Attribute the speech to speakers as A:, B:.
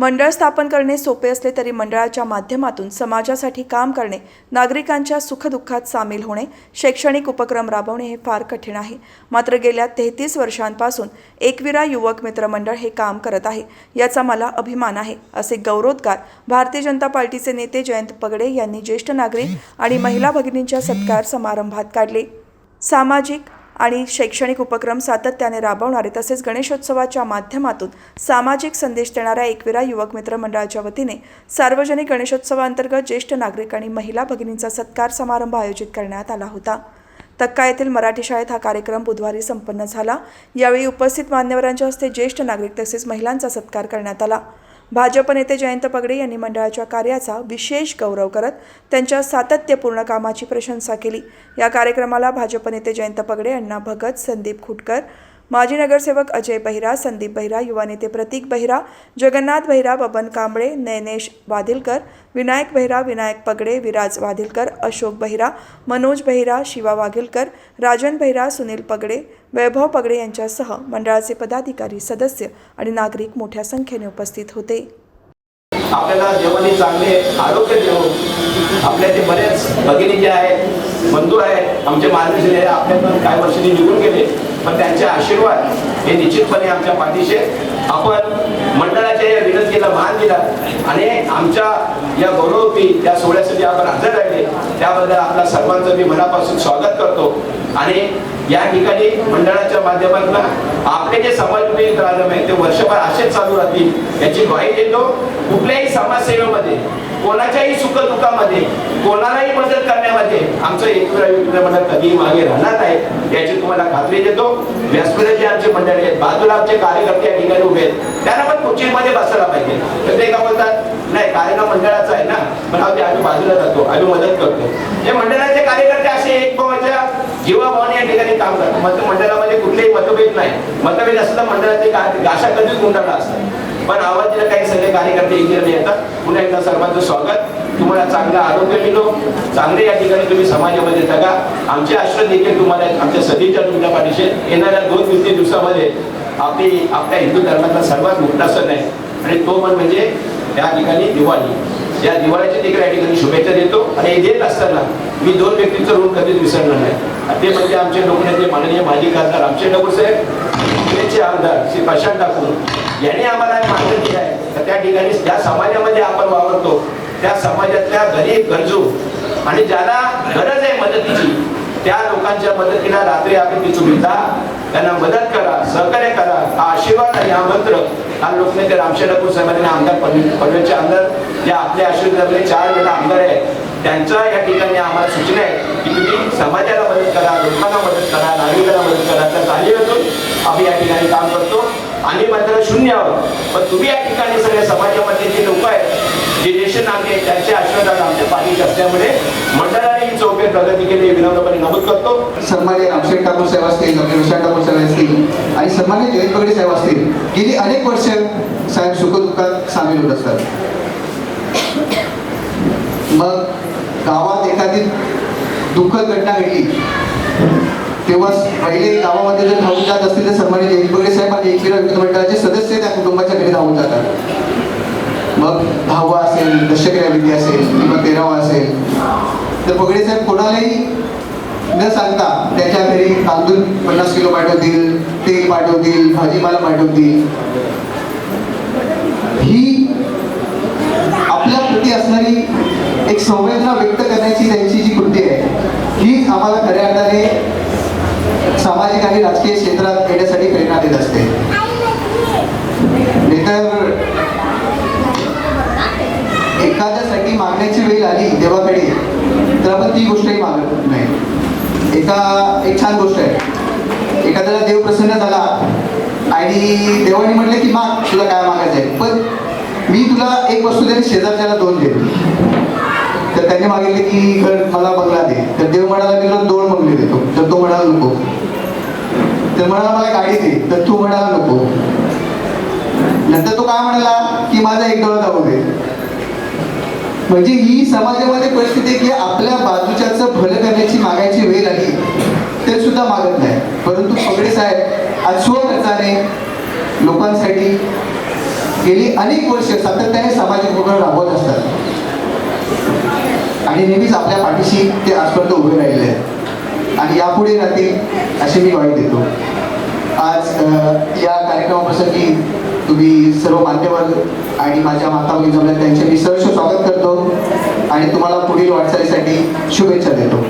A: मंडळ स्थापन करणे सोपे असले तरी मंडळाच्या माध्यमातून समाजासाठी काम करणे नागरिकांच्या सुखदुःखात सामील होणे शैक्षणिक उपक्रम राबवणे हे फार कठीण आहे. मात्र गेल्या तेहतीस वर्षांपासून एकविरा युवक मित्र मंडळ हे काम करत आहे याचा मला अभिमान आहे असे गौरवोद्गार भारतीय जनता पार्टीचे नेते जयंत पगडे यांनी ज्येष्ठ नागरिक आणि महिला भगिनींच्या सत्कार समारंभात काढले. सामाजिक आणि शैक्षणिक उपक्रम सातत्याने राबवणारे तसेच गणेशोत्सवाच्या माध्यमातून सामाजिक संदेश देणाऱ्या एकविरा युवक मित्र मंडळाच्या वतीने सार्वजनिक गणेशोत्सवाअंतर्गत ज्येष्ठ नागरिक आणि महिला भगिनींचा सत्कार समारंभ आयोजित करण्यात आला होता. तक्का येथील मराठी शाळेत हा कार्यक्रम बुधवारी संपन्न झाला. यावेळी उपस्थित मान्यवरांच्या हस्ते ज्येष्ठ नागरिक तसेच महिलांचा सत्कार करण्यात आला. भाजप नेते जयंत पगडे यांनी मंडळाच्या कार्याचा विशेष गौरव करत त्यांच्या सातत्यपूर्ण कामाची प्रशंसा केली. या कार्यक्रमाला भाजप नेते जयंत पगडे अण्णा भगत संदीप खुटकर माजी नगरसेवक अजय बहिरा संदीप बहिरा युवा नेते प्रतीक बहिरा जगन्नाथ बहिरा बबन कांबळे नयनेश वाधिलकर विनायक बहिरा विनायक पगडे विराज वाधिलकर अशोक बहिरा मनोज बहिरा शिवा वाघिलकर राजन बहिरा सुनील पगडे वैभव पगडे यांच्यासह मंडळाचे पदाधिकारी सदस्य आणि नागरिक मोठ्या संख्येने उपस्थित होते.
B: आपल्याला देवाने चांगले आरोग्य देऊन आपल्या ते बरेच भगिनी जे आहेत बंधू आहेत आमचे मार्गदर्शन आहे पण काही वर्षांनी निघून गेले पण त्यांचे आशीर्वाद हे निश्चितपणे आमच्या पाठीशी आपण मंडळाच्या या विनंतीला मान दिला आणि आमच्या या गौरवपी त्या सोहळ्यासाठी आपण हजर राहिले. त्याबद्दल आपल्या सर्वांचं मी मनापासून स्वागत करतो. आणि या ठिकाणी मंडळाच्या माध्यमातून आपले जे समाजोपयोगी कार्यक्रम आहेत ते वर्षभर असेच चालू राहतील याची ग्वाही देतो. कुठल्याही समाजसेवेमध्ये कोणाच्याही सुखदुःखामध्ये कोणालाही मदत करण्यामध्ये आमचं एकविरा मंडळ कधीही मागे राहणार नाही याची तुम्हाला खात्री देतो. व्यासपीठाचे जे आमचे मंडळी आहेत बाजूला आमचे कार्यकर्ते या ठिकाणी उभे आहेत त्यांना पण खुर्चीमध्ये बसायला पाहिजे. तर ते का बोलतात? नाही कार्यक्रम मंडळाचा आहे ना पण आम्ही आम्ही बाजूला जातो आम्ही मदत करतो. हे मंडळाचे कार्यकर्ते असे एक भावाच्या जीवाभावाने या ठिकाणी काम करतात मत मंडळामध्ये कुठलेही मतभेद नाही. मतभेद असला मंडळाचे गाशा कधीच गुंडाळला असतात पण आवाजीला काही सगळे कार्यकर्ते इंजिनियर येतात. पुन्हा एकदा सर्वांचं स्वागत. तुम्हाला चांगलं आरोग्य मिळो. चांगले या ठिकाणी तुम्ही समाजामध्ये जगा. आमचे आश्रय देखील तुम्हाला आमच्या सदीच्या तुमच्या पाठीशी येणाऱ्या दोन तीन दिवसामध्ये आपली आपल्या हिंदू धर्मातला सर्वात मोठा सण आहे. आणि तो पण म्हणजे या ठिकाणी दिवाळी. या दिवाळीच्या देखील या ठिकाणी शुभेच्छा देतो. आणि देत असताना मी दोन व्यक्तींचं ऋण कधीच विसरणार नाही. ते म्हणजे आमचे लोकनेते माननीय माजी खासदार आमचे ठाकूर साहेब आमदार श्री प्रशांत ठाकूर. यांनी आम्हाला एक मागणी केली आहे. तर त्या ठिकाणी ज्या समाजामध्ये आपण वावरतो त्या समाजातल्या गरीब गरजू आणि ज्याला गरज आहे मदतीची त्या लोकांच्या मदतीला रात्री आपण ती जा. त्यांना मदत करा सहकार्य करा. हा आशीर्वाद आणि हा मंत्र हा लोकनेते रामशेठ ठाकूर साहेबांनी आमदार पनवेलचे आमदार जे आपल्या आशीर्वादातले चार वेळा आमदार आहेत. त्यांच्या या ठिकाणी आम्हाला सूचना आहे की तुम्ही समाजाला मदत करा लोकांना मदत करा नागरिकांना मदत करा. तर त्या असून आम्ही या ठिकाणी काम करतो. आम्ही मात्र शून्य आहोत. पण तुम्ही या ठिकाणी सगळ्या समाजामध्ये जे लोक आहेत जे ज्येष्ठ नागरिक आहेत त्यांचे आशीर्वाद आमच्या पाठीशी असल्यामुळे मंडळाने ही चौके प्रगती केली. हे विनम्रपणे नमूद करतो.
C: सन्मान्य रामशेठ ठाकूर साहेब असतील डॉक्टर विशाल ठाकूर साहेब असतील आणि सन्मान्य जयंत पगडे साहेब असतील गेली अनेक वर्ष साहेब सुखदुःखात सामील होत असतात. मग गावात एखादी दुःखद घटना घडली तेव्हा पहिले गावामध्ये जर धावून जात असतील तर सन्मानित जयंत साहेब आणि एकविरा वित्त मंडळाचे सदस्य त्या कुटुंबाच्या घरी धावून जातात. मग दहावा असेल दशक्रिया विधी असेल किंवा तेरावा असेल तर पगडे साहेब कोणालाही न सांगता त्याच्या घरी तांदूळ पन्नास किलो पाठवतील तेल पाठवतील भाजीपाला पाठवतील ही आपल्या प्रती असणारी एक संवेदना व्यक्त करण्याची त्यांची जी कृती आहे हीच आम्हाला खऱ्या अर्थाने सामाजिक आणि राजकीय क्षेत्रात येण्यासाठी प्रेरणा देत असते. नाहीतर एखाद्यासाठी मागण्याची वेळ आली देवाकडे तर आपण ती गोष्टही मागत नाही. एका एक छान गोष्ट आहे. एखाद्याला देव प्रसन्न झाला आणि देवाने म्हटलं की माग तुला काय मागायचं आहे? पण मी तुला एक वस्तू देईन शेजारच्याला दोन देईन तर त्यांनी मागितले की घर मला बंगला दे. तर देव म्हणाला मी तुला दोन बंगले देतो. तर तो म्हणाला नको. तर म्हणाला मला गाडी दे. तर तू म्हणाला नको. नंतर तो काय म्हणाला की माझा एक डोळा दाबू दे. म्हणजे ही समाजामध्ये परिस्थिती की आपल्या बाजूच्याचं भलं करण्याची मागायची वेळ आली ते सुद्धा मागत नाही. परंतु पगडे साहेब आज स्वखर्चाने लोकांसाठी गेली अनेक वर्ष सातत्याने सामाजिक उपक्रम राबवत असतात. आणि नेहमीच आपल्या पाठीशी ते आजपर्यंत उभे राहिले आहेत. आणि यापुढे राहतील अशी मी वाईट देतो. आज या कार्यक्रमाप्रसंगी तुम्ही सर्व मान्यवर आणि माझ्या माता भगिनी जमल्या त्यांचे मी सहर्ष स्वागत करतो आणि तुम्हाला पुढील वाटचालीसाठी शुभेच्छा देतो.